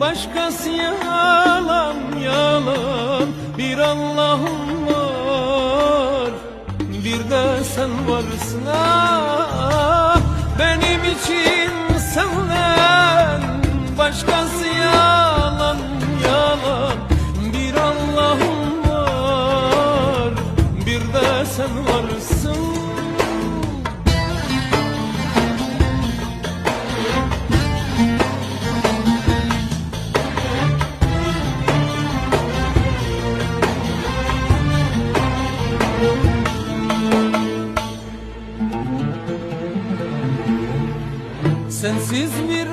başkası yalan yalan. Bir Allah'ım var bir de sen varsın. Ah Benim için sevilen başkası yalan yalan. Bir Allah'ım var bir de sen varsın Sensiz bir